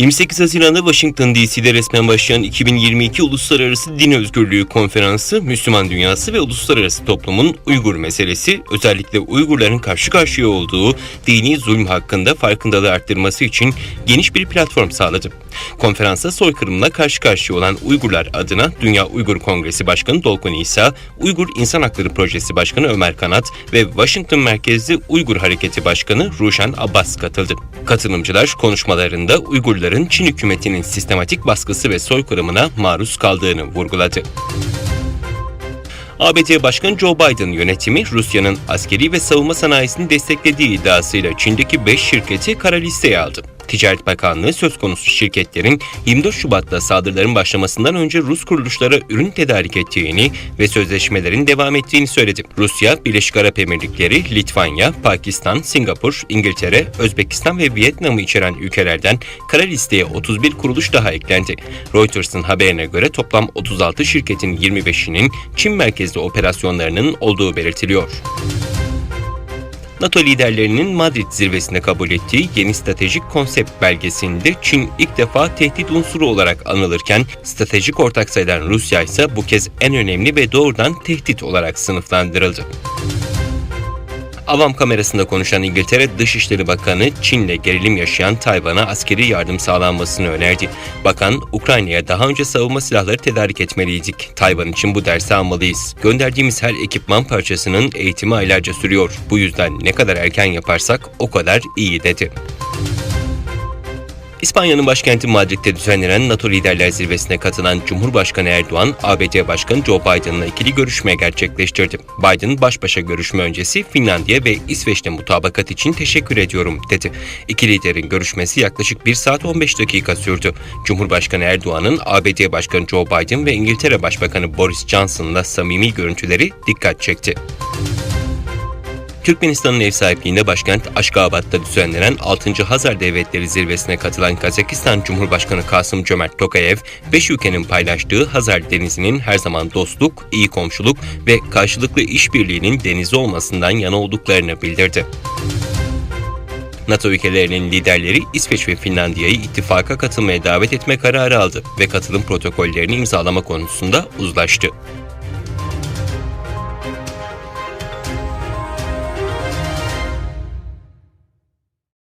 28 Haziran'da Washington DC'de resmen başlayan 2022 Uluslararası Din Özgürlüğü Konferansı, Müslüman dünyası ve uluslararası toplumun Uygur meselesi, özellikle Uygurların karşı karşıya olduğu dini zulüm hakkında farkındalığı arttırması için geniş bir platform sağladı. Konferansa soykırımla karşı karşıya olan Uygurlar adına Dünya Uygur Kongresi Başkanı Dolkun İsa, Uygur İnsan Hakları Projesi Başkanı Ömer Kanat ve Washington merkezli Uygur Hareketi Başkanı Ruşen Abbas katıldı. Katılımcılar konuşmalarında Uygurların Çin hükümetinin sistematik baskısı ve soykırımına maruz kaldığını vurguladı. ABD Başkanı Joe Biden yönetimi Rusya'nın askeri ve savunma sanayisini desteklediği iddiasıyla Çin'deki 5 şirketi kara listeye aldı. Ticaret Bakanlığı söz konusu şirketlerin 24 Şubat'ta saldırıların başlamasından önce Rus kuruluşlara ürün tedarik ettiğini ve sözleşmelerin devam ettiğini söyledi. Rusya, Birleşik Arap Emirlikleri, Litvanya, Pakistan, Singapur, İngiltere, Özbekistan ve Vietnam'ı içeren ülkelerden kara listeye 31 kuruluş daha eklendi. Reuters'ın haberine göre toplam 36 şirketin 25'inin Çin merkezli operasyonlarının olduğu belirtiliyor. NATO liderlerinin Madrid zirvesinde kabul ettiği yeni stratejik konsept belgesinde Çin ilk defa tehdit unsuru olarak anılırken stratejik ortak sayılan Rusya ise bu kez en önemli ve doğrudan tehdit olarak sınıflandırıldı. Avam kamerasında konuşan İngiltere Dışişleri Bakanı Çin'le gerilim yaşayan Tayvan'a askeri yardım sağlanmasını önerdi. Bakan, Ukrayna'ya daha önce savunma silahları tedarik etmeliydik. Tayvan için bu dersi almalıyız. Gönderdiğimiz her ekipman parçasının eğitimi aylarca sürüyor. Bu yüzden ne kadar erken yaparsak o kadar iyi dedi. İspanya'nın başkenti Madrid'de düzenlenen NATO Liderler Zirvesi'ne katılan Cumhurbaşkanı Erdoğan, ABD Başkanı Joe Biden'la ikili görüşme gerçekleştirdi. Biden baş başa görüşme öncesi Finlandiya ve İsveç'le mutabakat için teşekkür ediyorum dedi. İki liderin görüşmesi yaklaşık 1 saat 15 dakika sürdü. Cumhurbaşkanı Erdoğan'ın ABD Başkanı Joe Biden ve İngiltere Başbakanı Boris Johnson'la samimi görüntüleri dikkat çekti. Türkmenistan'ın ev sahipliğinde başkent Aşgabat'ta düzenlenen 6. Hazar Devletleri Zirvesi'ne katılan Kazakistan Cumhurbaşkanı Kasım Cömert Tokayev, 5 ülkenin paylaştığı Hazar Denizi'nin her zaman dostluk, iyi komşuluk ve karşılıklı işbirliğinin denizi olmasından yana olduklarını bildirdi. NATO ülkelerinin liderleri İsveç ve Finlandiya'yı ittifaka katılmaya davet etme kararı aldı ve katılım protokollerini imzalama konusunda uzlaştı.